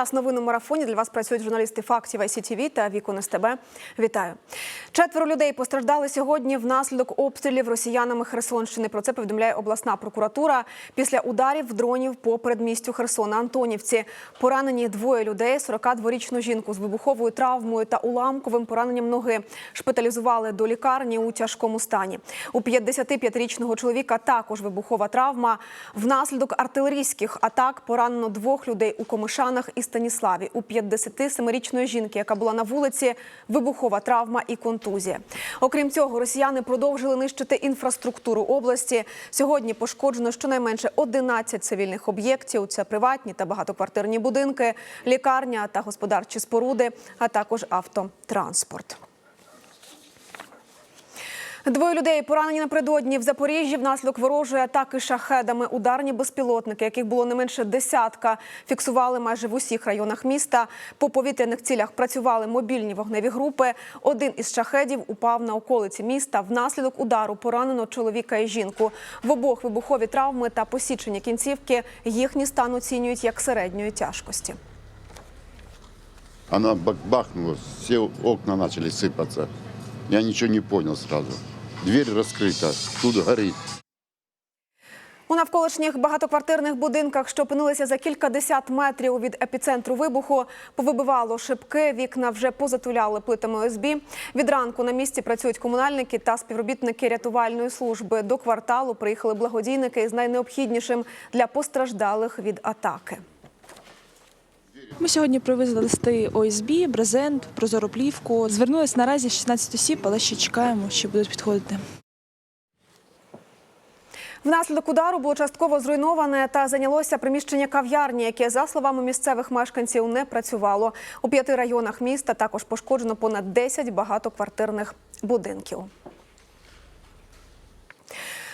Час новин у марафоні для вас працюють журналісти фактів ICTV та Вікон СТБ. Вітаю. Четверо людей постраждали сьогодні внаслідок обстрілів росіянами Херсонщини. Про це повідомляє обласна прокуратура. Після ударів дронів по передмістю Херсона Антонівці поранені двоє людей: 42-річну жінку з вибуховою травмою та уламковим пораненням ноги. Шпиталізували до лікарні у тяжкому стані. У 55-річного чоловіка також вибухова травма. Внаслідок артилерійських атак поранено двох людей у Комишанах і Станіславі. У 57-річної жінки, яка була на вулиці, вибухова травма і контузія. Окрім цього, росіяни продовжили нищити інфраструктуру області. Сьогодні пошкоджено щонайменше 11 цивільних об'єктів. Це приватні та багатоквартирні будинки, лікарня та господарчі споруди, а також автотранспорт. Двоє людей поранені напередодні в Запоріжжі внаслідок ворожої атаки шахедами. Ударні безпілотники, яких було не менше десятка, фіксували майже в усіх районах міста. По повітряних цілях працювали мобільні вогневі групи. Один із шахедів упав на околиці міста. Внаслідок удару поранено чоловіка і жінку. В обох вибухові травми та посічені кінцівки. Їхній стан оцінюють як середньої тяжкості. Она бах- бахнула, все окна начали сыпаться. Я ничего не понял сразу. Дверь раскрыта, тут горит. У навколишніх багатоквартирних будинках, що опинилися за кілька десят метрів від епіцентру вибуху, повибивало шибки, вікна вже позатуляли плитами ОСБ. Від ранку на місці працюють комунальники та співробітники рятувальної служби. До кварталу приїхали благодійники із найнеобхіднішим для постраждалих від атаки. Ми сьогодні привезли листи ОСБ, брезент, прозороплівку. Звернулись наразі 16 осіб, але ще чекаємо, що будуть підходити. Внаслідок удару було частково зруйноване та зайнялося приміщення кав'ярні, яке, за словами місцевих мешканців, не працювало. У п'яти районах міста також пошкоджено понад 10 багатоквартирних будинків.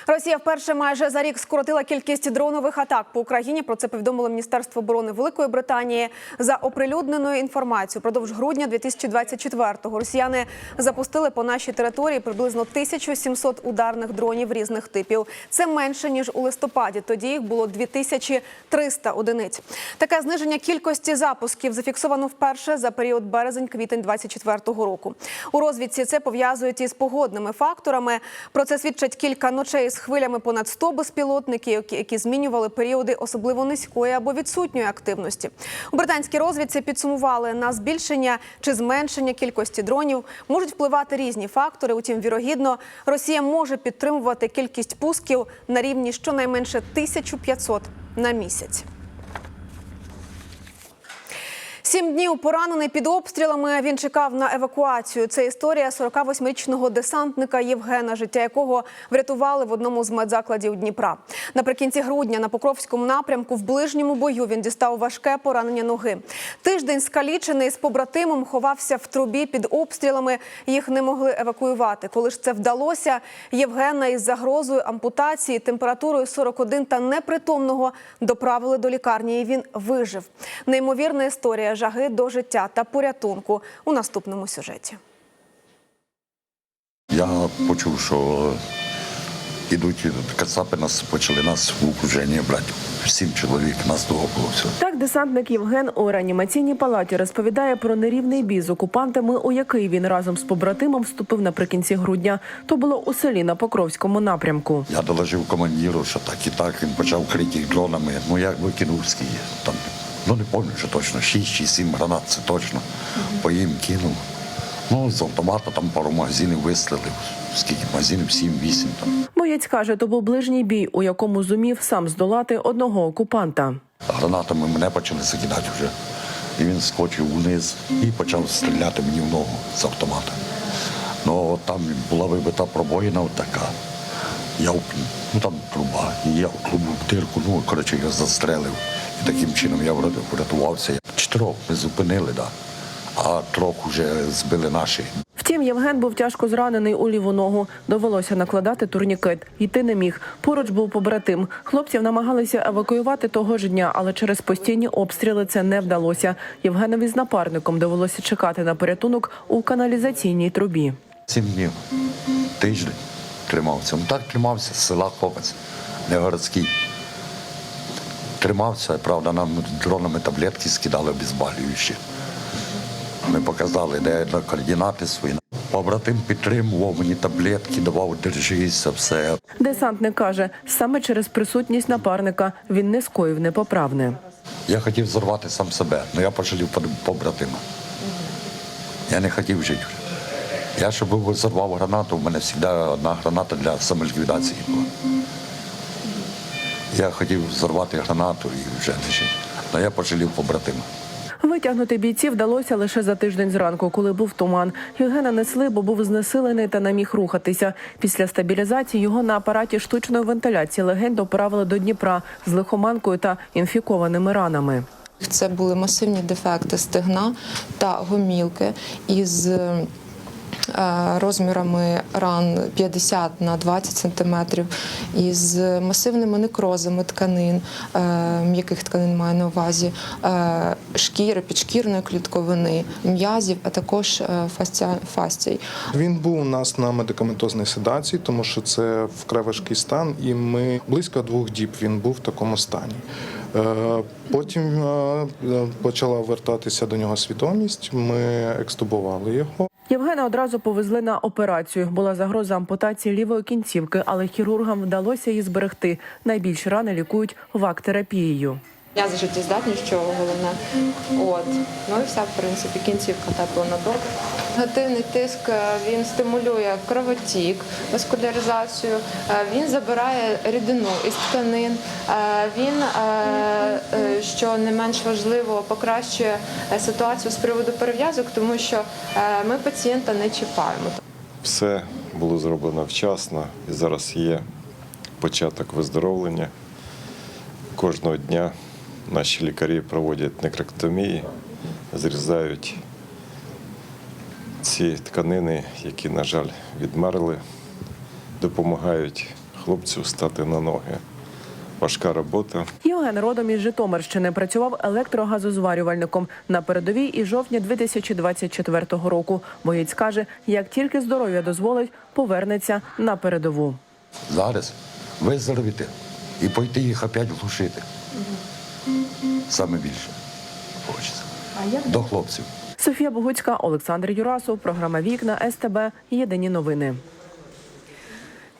Росія вперше майже за рік скоротила кількість дронових атак по Україні. Про це повідомило Міністерство оборони Великої Британії. За оприлюдненою інформацією, продовж грудня 2024-го росіяни запустили по нашій території приблизно 1700 ударних дронів різних типів. Це менше ніж у листопаді. Тоді їх було 2300 одиниць. Таке зниження кількості запусків зафіксовано вперше за період березень-квітень 2024 року. У розвідці це пов'язують із погодними факторами. Про це свідчать кілька ночей з хвилями понад 100 безпілотників, які- змінювали періоди особливо низької або відсутньої активності. У британській розвідці підсумували на збільшення чи зменшення кількості дронів можуть впливати різні фактори. Утім, вірогідно, Росія може підтримувати кількість пусків на рівні щонайменше 1500 на місяць. Сім днів поранений під обстрілами. Він чекав на евакуацію. Це історія 48-річного десантника Євгена, життя якого врятували в одному з медзакладів Дніпра. Наприкінці грудня на Покровському напрямку в ближньому бою він дістав важке поранення ноги. Тиждень скалічений з побратимом ховався в трубі під обстрілами. Їх не могли евакуювати. Коли ж це вдалося, Євгена із загрозою ампутації, температурою 41 та непритомного доправили до лікарні. І він вижив. Неймовірна історія жаги до життя та порятунку у наступному сюжеті. Я почув, що ідуть кацапи, нас почали нас в окруження брати. Сім чоловік, нас того було все. Так, десантник Євген у реанімаційній палаті розповідає про нерівний бій з окупантами, у який він разом з побратимом вступив наприкінці грудня. То було у селі на Покровському напрямку. Я доложив командиру, що так і так. Він почав крити дронами. Ну я викинув скільки. Там, ну не пам'ятаю, що точно, 6 чи 7 гранат, це точно. По їм кинув. Ну, з автомата там пару магазинів вистрілив. Скільки магазинів? 7-8 там. Боєць каже, то був ближній бій, у якому зумів сам здолати одного окупанта. Гранатами мене почали закидати вже. І він скочив вниз і почав стріляти мені в ногу з автомата. Ну от там була вибита пробоїна така. Я ну там труба, і я в трубу в дирку, ну коротше, я застрелив. Таким чином я вряту- врятувався. Чотирьох ми зупинили, да. а трьох вже збили наші. Втім, Євген був тяжко зранений у ліву ногу. Довелося накладати турнікет. Йти не міг. Поруч був побратим. Хлопців намагалися евакуювати того ж дня, але через постійні обстріли це не вдалося. Євгенові з напарником довелося чекати на порятунок у каналізаційній трубі. Сім днів, тиждень тримався. Ну так тримався з села хлопець, не городський. Тримався, правда, нам дронами таблетки скидали обезболюючі. Ми показали, де на координати свої. Побратим підтримував мені таблетки, давав держися, все. Десантник каже, саме через присутність напарника він не скоїв непоправне. Я хотів зорвати сам себе, але я пожалів побратима. Я не хотів жити. Я щоб зорвав гранату, у мене завжди одна граната для самоліквідації була. Я хотів зорвати гранату і вже не жити. Але я пожалів побратима. Витягнути бійців вдалося лише за тиждень зранку, коли був туман. Євгена несли, бо був знесилений та не міг рухатися. Після стабілізації його на апараті штучної вентиляції легень доправили до Дніпра з лихоманкою та інфікованими ранами. Це були масивні дефекти стегна та гомілки із розмірами ран 50 на 20 сантиметрів, із масивними некрозами тканин, е, м'яких тканин маю на увазі, е, шкіри, підшкірної клітковини, м'язів, а також е, фасцій. Він був у нас на медикаментозній седації, тому що це вкрай важкий стан, і ми близько двох діб він був в такому стані. Е, Потім е, е, почала вертатися до нього свідомість. Ми екстубували його. Євгена одразу повезли на операцію. Була загроза ампутації лівої кінцівки, але хірургам вдалося її зберегти. Найбільші рани лікують вак-терапією. Я за життєздатні, що головне. От. Ну і все, в принципі, кінцівка тепла на дотик. Негативний тиск е, він стимулює кровотік, васкуляризацію, е, він забирає рідину із тканин, е, він, що не менш важливо, покращує ситуацію з приводу перев'язок, тому що ми пацієнта не чіпаємо. Все було зроблено вчасно і зараз є початок виздоровлення. Кожного дня наші лікарі проводять некроктомії, зрізають ці тканини, які, на жаль, відмерли, допомагають хлопцю стати на ноги. Важка робота. Євген родом із Житомирщини працював електрогазозварювальником на передовій із жовтня 2024 року. Боєць каже, як тільки здоров'я дозволить, повернеться на передову. Зараз виздоровіти і пойти їх опять глушити. Саме більше хочеться. До хлопців. Софія Богуцька, Олександр Юрасов, програма Вікна СТБ. Єдині новини.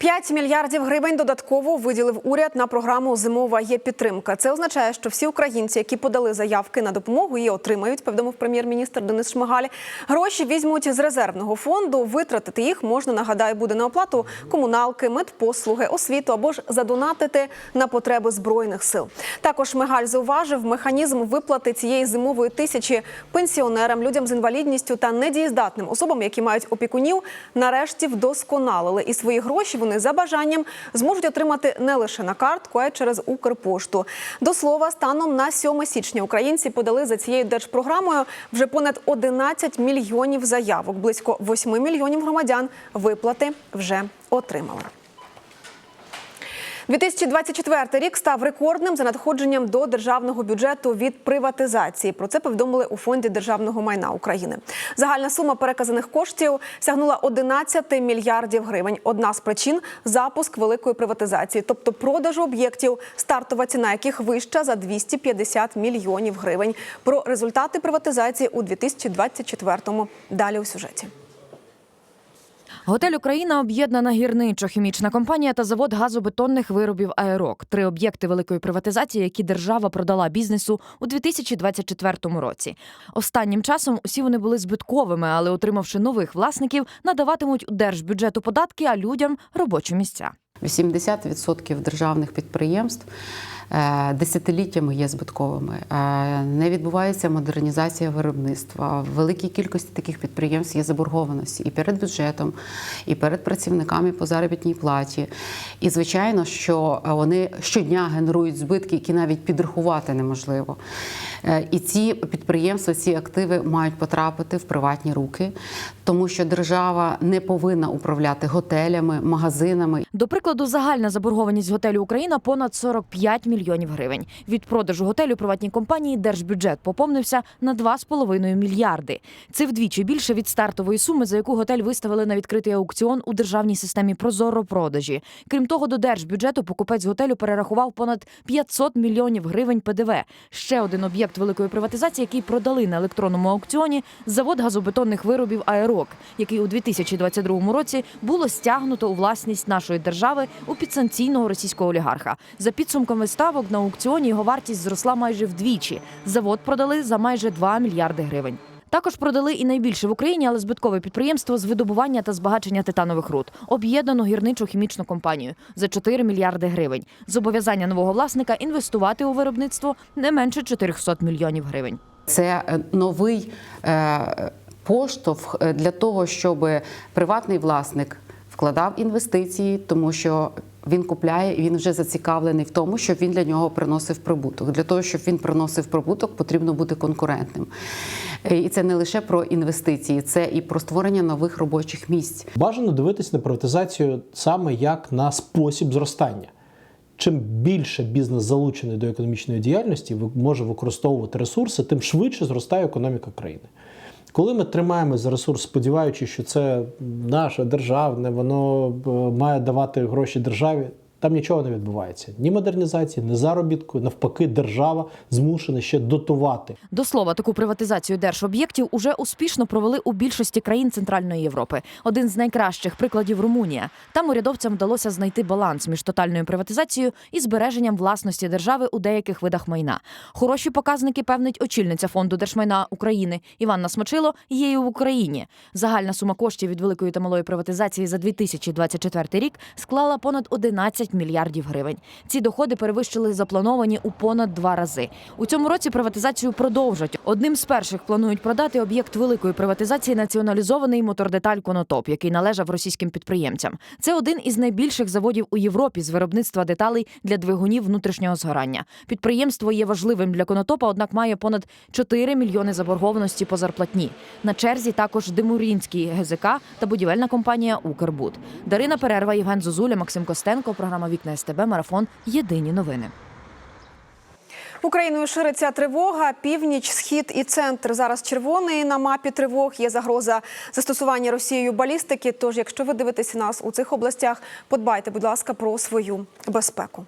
5 мільярдів гривень додатково виділив уряд на програму Зимова є підтримка. Це означає, що всі українці, які подали заявки на допомогу, її отримають. Повідомив прем'єр-міністр Денис Шмигаль. Гроші візьмуть з резервного фонду. Витратити їх можна нагадаю буде на оплату комуналки, медпослуги, освіту або ж задонатити на потреби збройних сил. Також Шмигаль зауважив механізм виплати цієї зимової тисячі пенсіонерам, людям з інвалідністю та недієздатним особам, які мають опікунів, нарешті вдосконалили і свої гроші вони за бажанням зможуть отримати не лише на картку, а й через Укрпошту. До слова, станом на 7 січня українці подали за цією держпрограмою вже понад 11 мільйонів заявок. Близько 8 мільйонів громадян виплати вже отримали. 2024 рік став рекордним за надходженням до державного бюджету від приватизації. Про це повідомили у фонді державного майна України. Загальна сума переказаних коштів сягнула 11 мільярдів гривень. Одна з причин запуск великої приватизації, тобто продажу об'єктів, стартова ціна яких вища за 250 мільйонів гривень. Про результати приватизації у 2024-му далі у сюжеті. Готель Україна об'єднана гірничо-хімічна компанія та завод газобетонних виробів Аерок. Три об'єкти великої приватизації, які держава продала бізнесу у 2024 році. Останнім часом усі вони були збитковими, але отримавши нових власників, надаватимуть у держбюджету податки, а людям робочі місця. 80% державних підприємств десятиліттями є збитковими. Е, Не відбувається модернізація виробництва. В великій кількості таких підприємств є заборгованості і перед бюджетом, і перед працівниками по заробітній платі. І звичайно, що вони щодня генерують збитки, які навіть підрахувати неможливо. Е, І ці підприємства, ці активи мають потрапити в приватні руки, тому що держава не повинна управляти готелями, магазинами. До прикладу, загальна заборгованість готелю Україна понад 45 мільйонів гривень. Від продажу готелю приватній компанії держбюджет поповнився на 2,5 мільярди. Це вдвічі більше від стартової суми, за яку готель виставили на відкритий аукціон у державній системі Прозоро продажі. Крім того, до держбюджету покупець готелю перерахував понад 500 мільйонів гривень ПДВ. Ще один об'єкт великої приватизації, який продали на електронному аукціоні, завод газобетонних виробів Аерок, який у 2022 році було стягнуто у власність нашої держави у підсанкційного російського олігарха. За підсумками ставок на аукціоні його вартість зросла майже вдвічі. Завод продали за майже 2 мільярди гривень. Також продали і найбільше в Україні, але збиткове підприємство з видобування та збагачення титанових руд, об'єднану гірничу хімічну компанію за 4 мільярди гривень. Зобов'язання нового власника інвестувати у виробництво не менше 400 мільйонів гривень. Це е, новий е, поштовх е, для того, щоб приватний власник вкладав інвестиції, тому що він купляє він вже зацікавлений в тому, щоб він для нього приносив прибуток. Для того, щоб він приносив прибуток, потрібно бути конкурентним. Е, І це не лише про інвестиції, це і про створення нових робочих місць. Бажано дивитись на приватизацію саме як на спосіб зростання. Чим більше бізнес залучений до економічної діяльності, може використовувати ресурси, тим швидше зростає економіка країни. Коли ми тримаємо за ресурс, сподіваючись, що це наше державне, воно е, має давати гроші державі, там нічого не відбувається. Ні модернізації, ні заробітку. Навпаки, держава змушена ще дотувати До слова, таку приватизацію держоб'єктів уже успішно провели у більшості країн Центральної Європи. Один з найкращих прикладів Румунія. Там урядовцям вдалося знайти баланс між тотальною приватизацією і збереженням власності держави у деяких видах майна. Хороші показники певнить очільниця фонду держмайна України Іванна Смочило. Є і в Україні. Загальна сума коштів від великої та малої приватизації за 2024 рік склала понад 11 мільярдів гривень. Ці доходи перевищили заплановані у понад два рази. У цьому році приватизацію продовжать. Одним з перших планують продати об'єкт великої приватизації націоналізований мотордеталь Конотоп, який належав російським підприємцям. Це один із найбільших заводів у Європі з виробництва деталей для двигунів внутрішнього згорання. Підприємство є важливим для Конотопа, однак має понад 4 мільйони заборгованості по зарплатні. На черзі також Демурінський ГЗК та будівельна компанія Укрбуд. Дарина Перерва, Євген Зозуля, Максим Костенко. Програма Вікна СТБ. Марафон. Єдині новини. Україною шириться тривога. Північ, схід і центр зараз червоний на мапі тривог. Є загроза застосування Росією балістики. Тож, якщо ви дивитеся нас у цих областях, подбайте, будь ласка, про свою безпеку.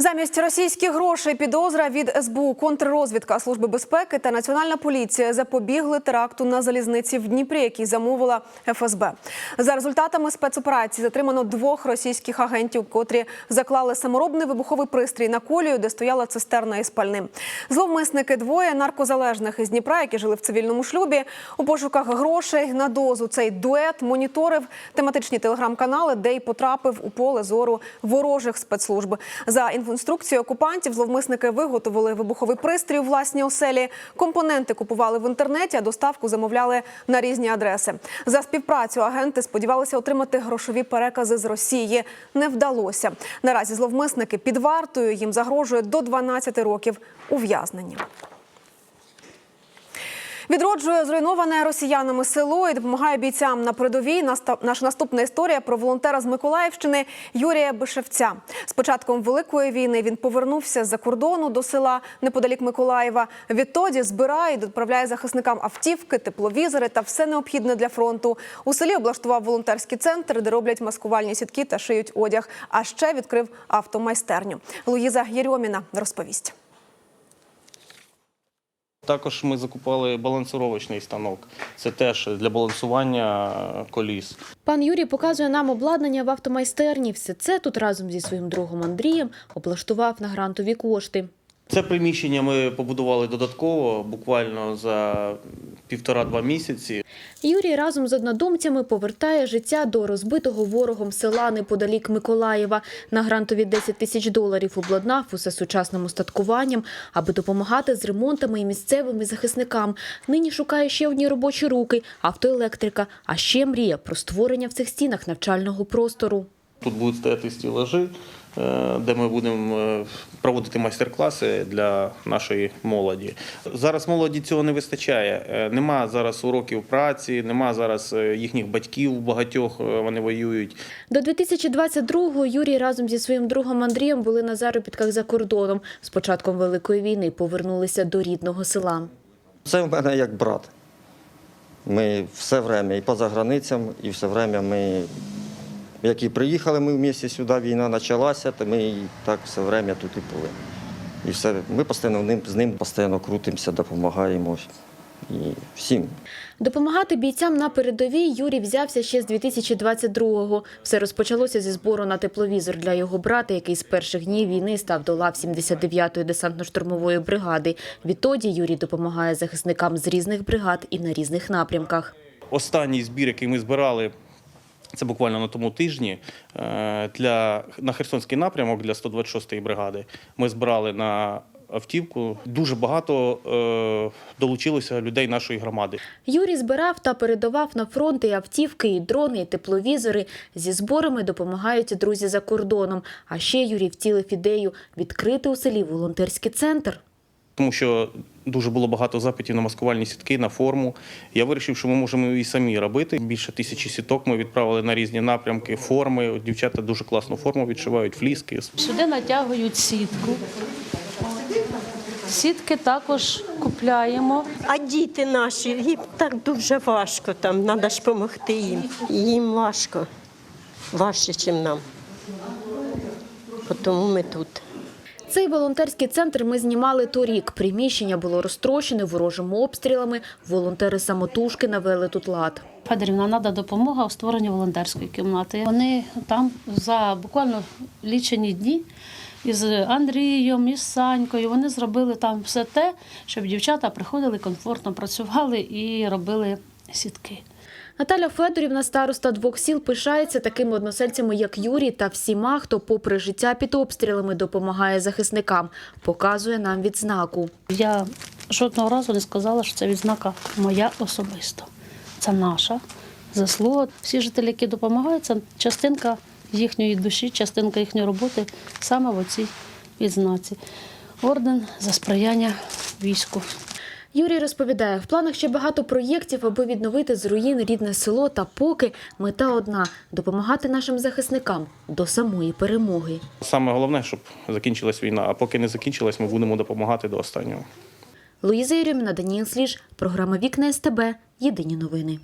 Замість російських грошей підозра від СБУ, контррозвідка Служби безпеки та Національна поліція запобігли теракту на залізниці в Дніпрі, який замовила ФСБ. За результатами спецоперації затримано двох російських агентів, котрі заклали саморобний вибуховий пристрій на колію, де стояла цистерна із пальним. Зловмисники двоє наркозалежних із Дніпра, які жили в цивільному шлюбі. У пошуках грошей на дозу цей дует моніторив тематичні телеграм-канали, де й потрапив у поле зору ворожих спецслужб. За інструкцією окупантів зловмисники виготовили вибуховий пристрій у власній оселі. Компоненти купували в інтернеті, а доставку замовляли на різні адреси. За співпрацю агенти сподівалися отримати грошові перекази з Росії. Не вдалося. Наразі зловмисники під вартою їм загрожує до 12 років ув'язнення. Відроджує зруйноване росіянами село і допомагає бійцям на передовій. Наша наступна історія про волонтера з Миколаївщини Юрія Бишевця. З початком великої війни він повернувся з-за кордону до села неподалік Миколаєва. Відтоді збирає і відправляє захисникам автівки, тепловізори та все необхідне для фронту. У селі облаштував волонтерський центр, де роблять маскувальні сітки та шиють одяг. А ще відкрив автомайстерню. Луїза Єрьоміна розповість. Також ми закупали балансировочний станок. Це теж для балансування коліс. Пан Юрій показує нам обладнання в автомайстерні. Все це тут разом зі своїм другом Андрієм облаштував на грантові кошти. Це приміщення ми побудували додатково, буквально за півтора-два місяці. Юрій разом з однодумцями повертає життя до розбитого ворогом села неподалік Миколаєва. На грантові 10 тисяч доларів обладнав усе сучасним устаткуванням, аби допомагати з ремонтами і місцевим і захисникам. Нині шукає ще одні робочі руки, автоелектрика, а ще мріє про створення в цих стінах навчального простору. Тут будуть стояти стілажі, де ми будемо е, проводити майстер-класи для нашої молоді. Зараз молоді цього не вистачає. Е, Нема зараз уроків праці, нема зараз е, їхніх батьків, багатьох е, вони воюють. До 2022-го Юрій разом зі своїм другом Андрієм були на заробітках за кордоном. З початком Великої війни повернулися до рідного села. Це в мене як брат. Ми все время і поза границям, і все время ми, як і приїхали ми в місті сюди, війна почалася, то ми і так все время тут і були. І все, ми постійно ним- з ним постійно крутимося, допомагаємо і всім. Допомагати бійцям на передовій Юрій взявся ще з 2022-го. Все розпочалося зі збору на тепловізор для його брата, який з перших днів війни став до лав 79-ї десантно-штурмової бригади. Відтоді Юрій допомагає захисникам з різних бригад і на різних напрямках. Останній збір, який ми збирали, це буквально на тому тижні е, для на Херсонський напрямок для 126-ї бригади. Ми збирали на автівку. Дуже багато е, долучилося людей нашої громади. Юрій збирав та передавав на фронт і автівки, і дрони, і тепловізори. Зі зборами допомагають друзі за кордоном. А ще Юрій втілив ідею відкрити у селі волонтерський центр. Тому що дуже було багато запитів на маскувальні сітки, на форму. Я вирішив, що ми можемо і самі робити. Більше тисячі сіток ми відправили на різні напрямки, форми. Дівчата дуже класну форму відшивають, фліски. Сюди натягують сітку. Сітки також купляємо. А діти наші, їм так дуже важко там, треба ж допомогти їм. Їм важко, важче, ніж нам. Тому ми тут. Цей волонтерський центр ми знімали торік. Приміщення було розтрощене ворожими обстрілами. Волонтери самотужки навели тут лад. Федорівна, треба допомога у створенні волонтерської кімнати. Вони там за буквально лічені дні із Андрієм, із Санькою. Вони зробили там все те, щоб дівчата приходили, комфортно працювали і робили сітки. Наталя Федорівна, староста двох сіл, пишається такими односельцями, як Юрій, та всіма, хто, попри життя під обстрілами, допомагає захисникам. Показує нам відзнаку. Я жодного разу не сказала, що це відзнака моя особисто. Це наша заслуга. Всі жителі, які допомагають, це частинка їхньої душі, частинка їхньої роботи саме в оцій відзнаці. Орден за сприяння війську. Юрій розповідає, в планах ще багато проєктів, аби відновити з руїн рідне село. Та поки мета одна допомагати нашим захисникам до самої перемоги. Саме головне, щоб закінчилась війна. А поки не закінчилась, ми будемо допомагати до останнього. Луїза Єрьоміна, Даніїл Сліж, програма Вікна СТБ. Єдині новини.